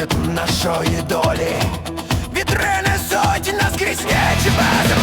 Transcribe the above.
Ритм нашої долі. Вітрини сотні наскрізь нічого